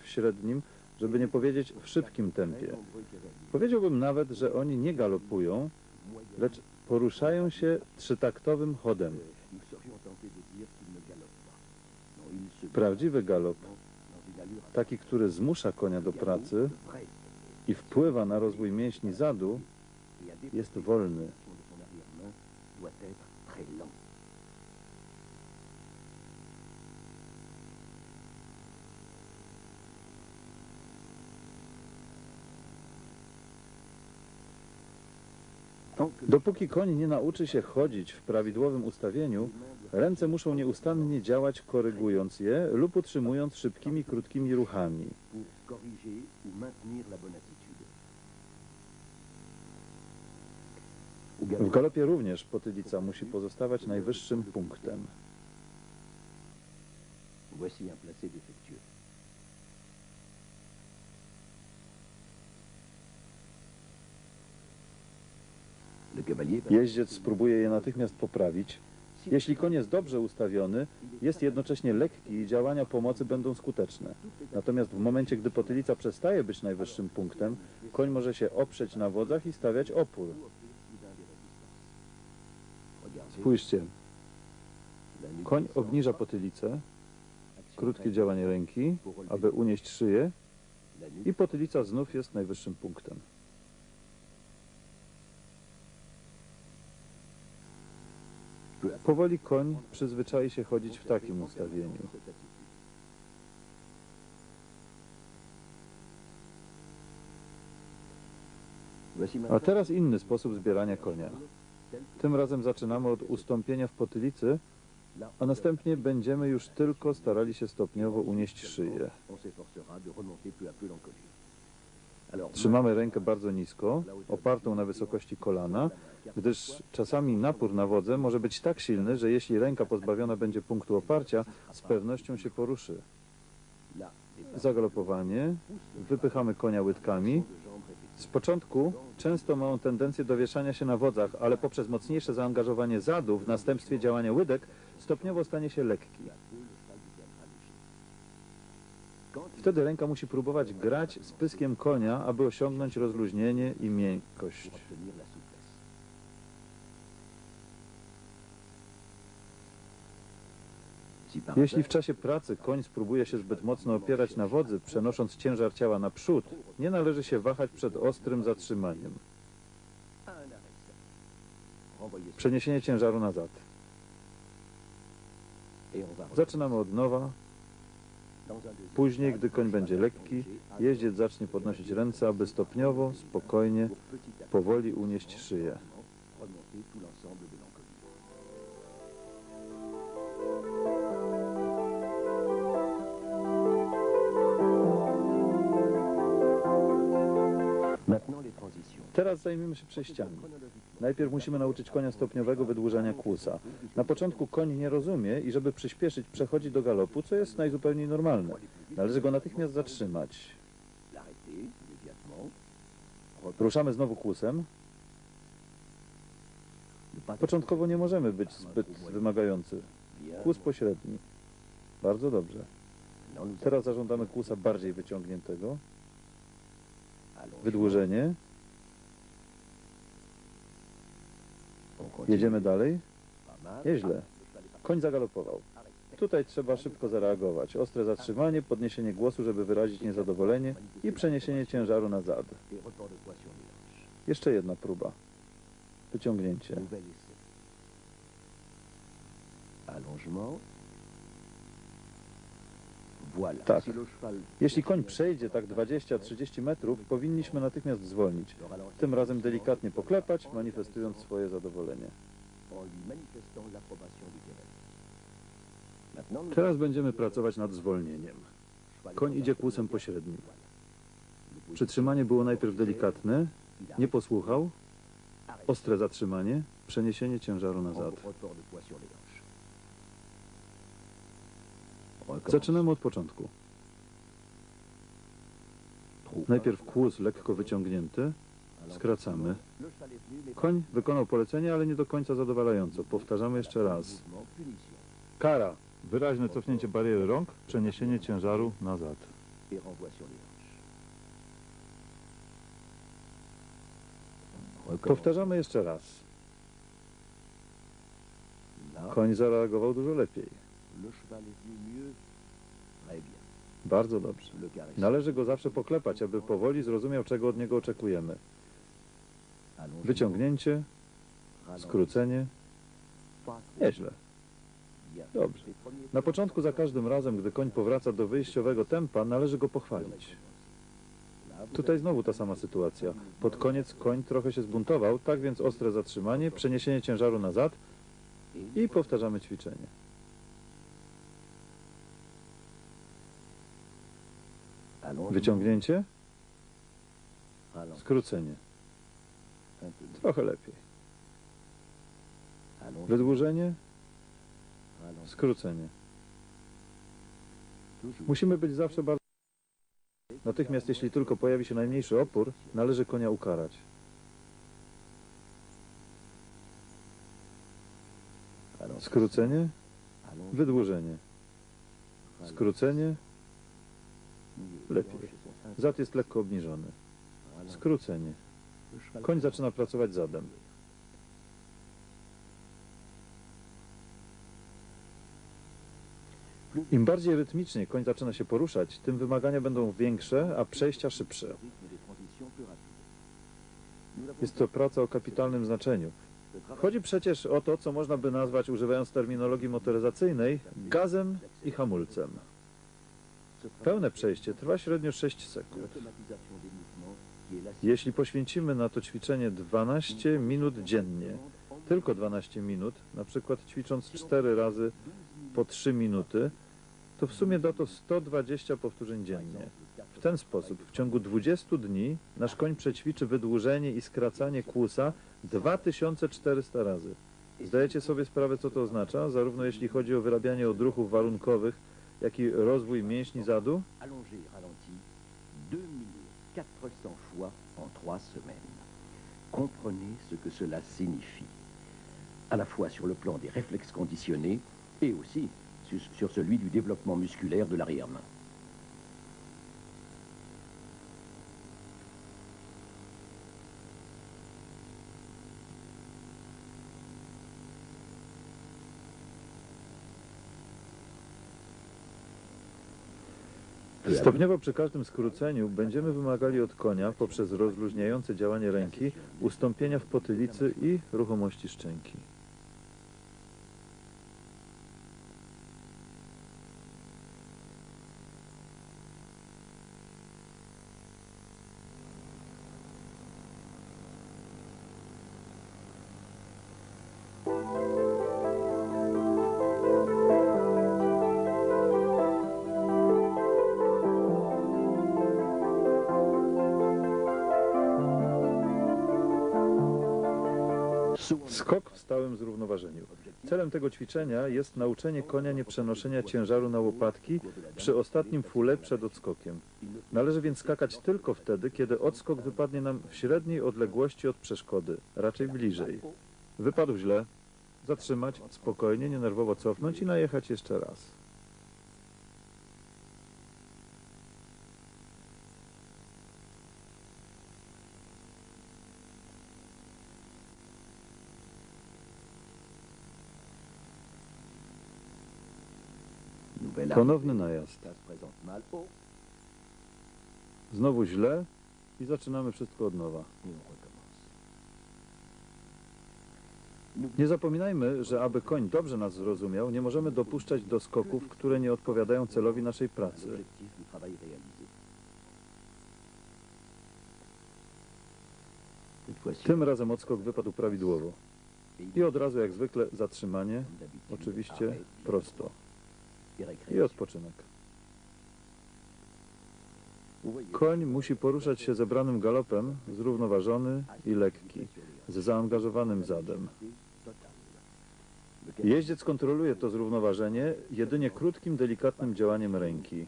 w średnim, żeby nie powiedzieć w szybkim tempie. Powiedziałbym nawet, że oni nie galopują, lecz poruszają się trzytaktowym chodem. Prawdziwy galop, taki, który zmusza konia do pracy i wpływa na rozwój mięśni zadu, jest wolny. Dopóki koń nie nauczy się chodzić w prawidłowym ustawieniu, ręce muszą nieustannie działać korygując je lub utrzymując szybkimi, krótkimi ruchami. W galop, galopie również potylica musi pozostawać najwyższym punktem. voici un placé défectueux. Jeździec spróbuje je natychmiast poprawić. Jeśli koń jest dobrze ustawiony, jest jednocześnie lekki i działania pomocy będą skuteczne. Natomiast w momencie, gdy potylica przestaje być najwyższym punktem, koń może się oprzeć na wodzach i stawiać opór. Spójrzcie, koń obniża potylicę, krótkie działanie ręki, aby unieść szyję i potylica znów jest najwyższym punktem. Powoli koń przyzwyczai się chodzić w takim ustawieniu. A teraz inny sposób zbierania konia. Tym razem zaczynamy od ustąpienia w potylicy, a następnie będziemy już tylko starali się stopniowo unieść szyję. Trzymamy rękę bardzo nisko, opartą na wysokości kolana, gdyż czasami napór na wodze może być tak silny, że jeśli ręka pozbawiona będzie punktu oparcia, z pewnością się poruszy. Zagalopowanie, wypychamy konia łydkami. Z początku często ma on tendencję do wieszania się na wodzach, ale poprzez mocniejsze zaangażowanie zadu w następstwie działania łydek stopniowo stanie się lekki. Wtedy ręka musi próbować grać z pyskiem konia, aby osiągnąć rozluźnienie i miękkość. Jeśli w czasie pracy koń spróbuje się zbyt mocno opierać na wodzy, przenosząc ciężar ciała naprzód, nie należy się wahać przed ostrym zatrzymaniem. Przeniesienie ciężaru nazad. Zaczynamy od nowa. Później, gdy koń będzie lekki, jeździec zacznie podnosić ręce, aby stopniowo, spokojnie, powoli unieść szyję. Teraz zajmiemy się przejściami. Najpierw musimy nauczyć konia stopniowego wydłużania kłusa. Na początku koń nie rozumie i żeby przyspieszyć przechodzi do galopu, co jest najzupełniej normalne. Należy go natychmiast zatrzymać. Ruszamy znowu kłusem. Początkowo nie możemy być zbyt wymagający. Kłus pośredni. Bardzo dobrze. Teraz zażądamy kłusa bardziej wyciągniętego. Wydłużenie. On continue. Jedziemy dalej. Nieźle. Koń zagalopował. Tutaj trzeba szybko zareagować. Ostre zatrzymanie, podniesienie głosu, żeby wyrazić niezadowolenie i przeniesienie ciężaru na zad. Jeszcze jedna próba. Wyciągnięcie. Allongement. Tak. Jeśli koń przejdzie tak 20-30 metrów, powinniśmy natychmiast zwolnić. Tym razem delikatnie poklepać, manifestując swoje zadowolenie. Teraz będziemy pracować nad zwolnieniem. Koń idzie kłusem pośrednim. Przytrzymanie było najpierw delikatne, nie posłuchał, ostre zatrzymanie, przeniesienie ciężaru na zad. Zaczynamy od początku. Najpierw kłus lekko wyciągnięty, skracamy. Koń wykonał polecenie, ale nie do końca zadowalająco. Powtarzamy jeszcze raz. mouvement, punition. Kara. Wyraźne cofnięcie bariery rąk, przeniesienie ciężaru na zad. et renvoie sur les hanches. Recommence. Powtarzamy jeszcze raz. Koń zareagował dużo lepiej. Bardzo dobrze. Należy go zawsze poklepać, aby powoli zrozumiał, czego od niego oczekujemy. Wyciągnięcie, skrócenie. Nieźle. Dobrze. Na początku za każdym razem, gdy koń powraca do wyjściowego tempa, należy go pochwalić. Tutaj znowu ta sama sytuacja. Pod koniec koń trochę się zbuntował, tak więc ostre zatrzymanie, przeniesienie ciężaru nazad i powtarzamy ćwiczenie. Wyciągnięcie, skrócenie. Trochę lepiej. Wydłużenie, skrócenie. Musimy być zawsze bardzo... Natychmiast jeśli tylko pojawi się najmniejszy opór, należy konia ukarać. Skrócenie, wydłużenie. Skrócenie. Lepiej. Zad jest lekko obniżony. Skrócenie. Koń zaczyna pracować zadem. Im bardziej rytmicznie koń zaczyna się poruszać, tym wymagania będą większe, a przejścia szybsze. Jest to praca o kapitalnym znaczeniu. Chodzi przecież o to, co można by nazwać, używając terminologii motoryzacyjnej, gazem i hamulcem. Pełne przejście trwa średnio 6 sekund. Jeśli poświęcimy na to ćwiczenie 12 minut dziennie, tylko 12 minut, na przykład ćwicząc 4 razy po 3 minuty, to w sumie da to 120 powtórzeń dziennie. W ten sposób w ciągu 20 dni nasz koń przećwiczy wydłużenie i skracanie kłusa 2400 razy. Zdajecie sobie sprawę, co to oznacza, zarówno jeśli chodzi o wyrabianie odruchów warunkowych, jak i rozwój ralenti 2400 fois en trois semaines. Comprenez ce que cela signifie, à la fois sur le plan des réflexes conditionnés et aussi sur celui du développement musculaire de l'arrière-main. Stopniowo przy każdym skróceniu będziemy wymagali od konia, poprzez rozluźniające działanie ręki, ustąpienia w potylicy i ruchomości szczęki. Skok w stałym zrównoważeniu. Celem tego ćwiczenia jest nauczenie konia nieprzenoszenia ciężaru na łopatki przy ostatnim fule przed odskokiem. Należy więc skakać tylko wtedy, kiedy odskok wypadnie nam w średniej odległości od przeszkody, raczej bliżej. Wypadł źle. Zatrzymać, spokojnie, nienerwowo cofnąć i najechać jeszcze raz. Ponowny najazd. Znowu źle i zaczynamy wszystko od nowa. Nie zapominajmy, że aby koń dobrze nas zrozumiał, nie możemy dopuszczać do skoków, które nie odpowiadają celowi naszej pracy. Tym razem odskok wypadł prawidłowo. I od razu jak zwykle zatrzymanie, oczywiście prosto i odpoczynek. Koń musi poruszać się zebranym galopem, zrównoważony i lekki, z zaangażowanym zadem. Jeździec kontroluje to zrównoważenie jedynie krótkim, delikatnym działaniem ręki.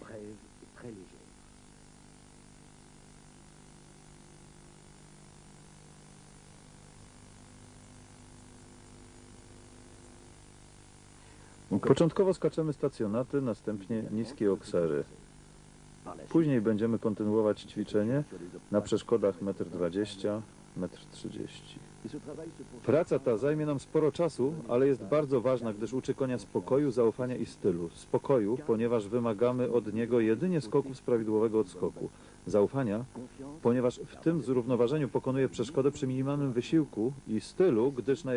Początkowo skaczemy stacjonaty, następnie niskie oksery. Później będziemy kontynuować ćwiczenie na przeszkodach 1,20 m, 1,30 m. Praca ta zajmie nam sporo czasu, ale jest bardzo ważna, gdyż uczy konia spokoju, zaufania i stylu. Spokoju, ponieważ wymagamy od niego jedynie skoków z prawidłowego odskoku. Zaufania, ponieważ w tym zrównoważeniu pokonuje przeszkodę przy minimalnym wysiłku i stylu, gdyż na